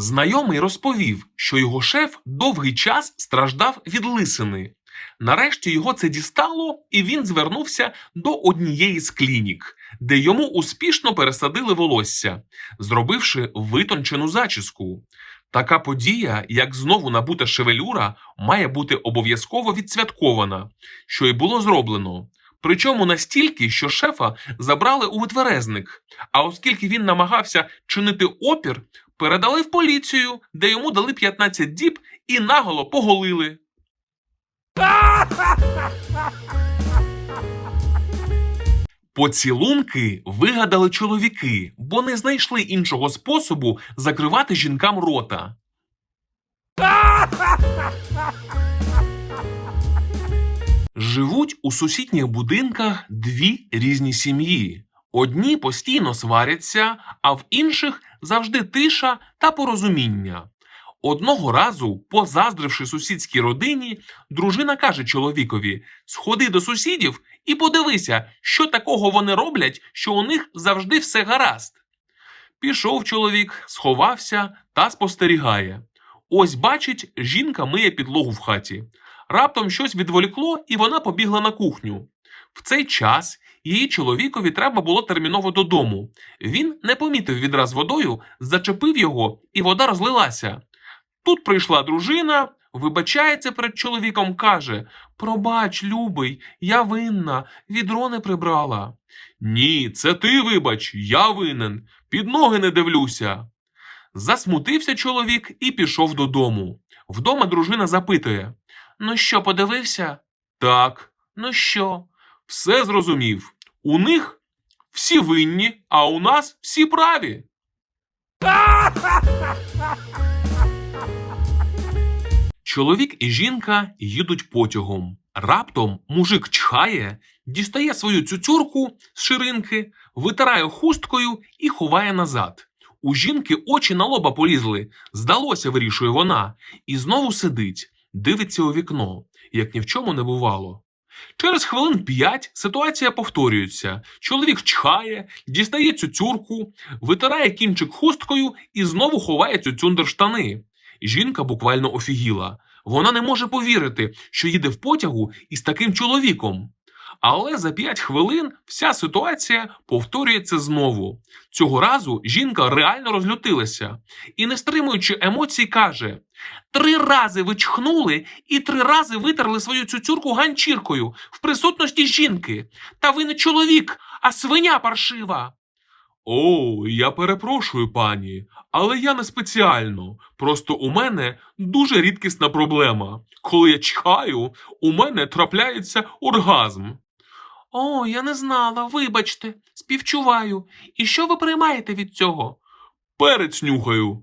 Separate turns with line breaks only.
Знайомий розповів, що його шеф довгий час страждав від лисини. Нарешті його це дістало, і він звернувся до однієї з клінік, де йому успішно пересадили волосся, зробивши витончену зачіску. Така подія, як знову набута шевелюра, має бути обов'язково відсвяткована, що й було зроблено. Причому настільки, що шефа забрали у витверезник, а оскільки він намагався чинити опір, передали в поліцію, де йому дали 15 діб і наголо поголили. Поцілунки вигадали чоловіки, бо не знайшли іншого способу закривати жінкам рота. Живуть у сусідніх будинках дві різні сім'ї. Одні постійно сваряться, а в інших завжди тиша та порозуміння. Одного разу, позаздривши сусідській родині, дружина каже чоловікові: Сходи до сусідів і подивися, що такого вони роблять, що у них завжди все гаразд. Пішов чоловік, сховався та спостерігає. Ось бачить, жінка миє підлогу в хаті. Раптом щось відволікло, і вона побігла на кухню. В цей час її чоловікові треба було терміново додому. Він не помітив відраз водою, зачепив його, і вода розлилася. Тут прийшла дружина, вибачається перед чоловіком, каже: Пробач, любий, я винна, відро не прибрала. Ні, це ти вибач, я винен, під ноги не дивлюся. Засмутився чоловік і пішов додому. Вдома дружина запитує: Ну що, подивився? Так. Ну що? Все зрозумів. У них всі винні, а у нас всі праві. Чоловік і жінка їдуть потягом. Раптом мужик чхає, дістає свою цюцюрку з ширинки, витирає хусткою і ховає назад. У жінки очі на лоба полізли. Здалося, вирішує вона, і знову сидить, дивиться у вікно, як ні в чому не бувало. Через хвилин п'ять ситуація повторюється. Чоловік чхає, дістає цюцюрку, витирає кінчик хусткою і знову ховає цюцюндер штани. Жінка буквально офігіла. Вона не може повірити, що їде в потягу із таким чоловіком. Але за п'ять хвилин вся ситуація повторюється знову. Цього разу жінка реально розлютилася і, не стримуючи емоцій, каже: Три рази ви чхнули і три рази витерли свою цюцюрку ганчіркою в присутності жінки. Та ви не чоловік, а свиня паршива. О, я перепрошую, пані, але я не спеціально. Просто у мене дуже рідкісна проблема. Коли я чхаю, у мене трапляється оргазм. О, я не знала, вибачте, співчуваю. І що ви приймаєте від цього? Перець нюхаю.